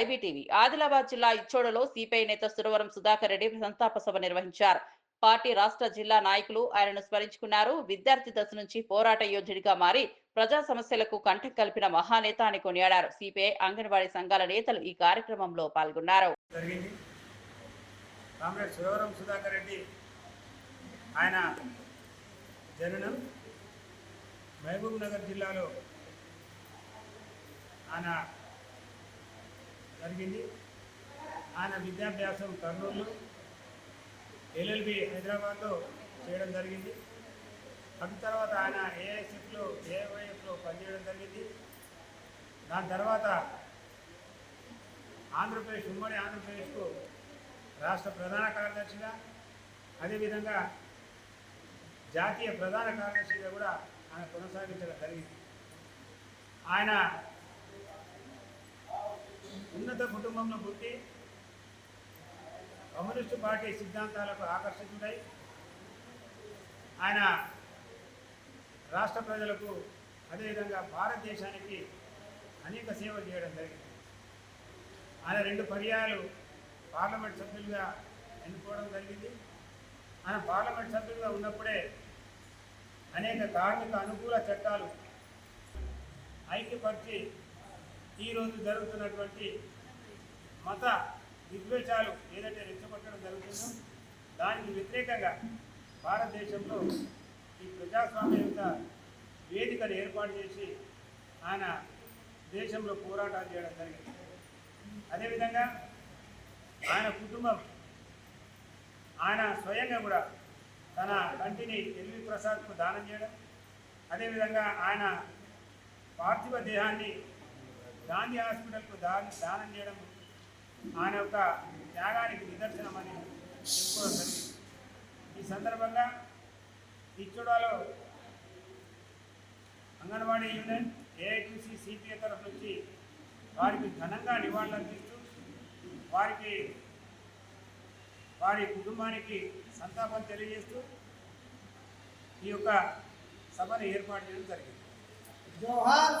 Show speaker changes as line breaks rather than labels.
IBTV. Adilabad జిల్లా ఇచ్చోడలో CPI నేత సురవరం సుధాకర్ రెడ్డి సంతాప సభ నిర్వహించారు. పార్టీ రాష్ట్ర జిల్లా నాయకులు ఆయనను స్మరించుకున్నారు. విద్యార్థి దశ నుంచి పోరాట యోధుడిగా మారి ప్రజా సమస్యలకు కంఠం కలిపిన మహానేత అని కొనియాడారు. సిపిఐ అంగన్వాడీ సంఘాల నేతలు ఈ కార్యక్రమంలో పాల్గొన్నారు.
కామ్రేడ్ సురవరం సుధాకర్ రెడ్డి ఆయన జననం మహబూబ్ నగర్ జిల్లాలో ఆయన జరిగింది. ఆయన విద్యాభ్యాసం కర్నూలు ఎల్ఎల్బి హైదరాబాద్లో చేయడం జరిగింది. అటు తర్వాత ఆయన ఏఐసిఎఫ్లో ఏవైఎఫ్లో పనిచేయడం జరిగింది. దాని తర్వాత ఆంధ్రప్రదేశ్ ఉమ్మడి ఆంధ్రప్రదేశ్కు రాష్ట్ర ప్రధాన కార్యదర్శిగా అదేవిధంగా జాతీయ ప్రధాన కార్యదర్శిగా కూడా ఆయన కొనసాగించడం జరిగింది. ఆయన ఉన్నత కుటుంబంలో పుట్టి కమ్యూనిస్టు పార్టీ సిద్ధాంతాలకు ఆకర్షితుడై ఆయన రాష్ట్ర ప్రజలకు అదేవిధంగా భారతదేశానికి అనేక సేవలు చేయడం జరిగింది. ఆయన రెండు పర్యాయాలు పార్లమెంట్ సభ్యులుగా ఎన్నుకోవడం జరిగింది. ఆయన పార్లమెంట్ సభ్యులుగా ఉన్నప్పుడే అనేక కార్మిక అనుకూల చట్టాలు ఐక్యపరిచి ఈరోజు జరుగుతున్నటువంటి మత విద్వేషాలు ఏదైతే రెచ్చగొట్టడం జరుగుతుందో దానికి వ్యతిరేకంగా భారతదేశంలో ఈ ప్రజాస్వామ్య యొక్క వేదికను ఏర్పాటు చేసి ఆయన దేశంలో పోరాటాలు చేయడం జరిగింది. అదేవిధంగా ఆయన కుటుంబం ఆయన స్వయంగా కూడా తన కంటిని ఎల్వి ప్రసాద్కు దానం చేయడం అదేవిధంగా ఆయన పార్థివ దేహాన్ని గాంధీ హాస్పిటల్కు దాని దానం చేయడం ఆయన యొక్క త్యాగానికి నిదర్శనమని చెప్పుకోవడం జరిగింది. ఈ సందర్భంగా ఇచ్చుడాలో అంగన్వాడీ యూనియన్ ఏఐటీసీ సిపిఐ తరఫు నుంచి వారికి ఘనంగా నివాళులందిస్తూ వారికి వారి కుటుంబానికి సంతాపం తెలియజేస్తూ ఈ యొక్క సభను ఏర్పాటు చేయడం జరిగింది.
జోహార్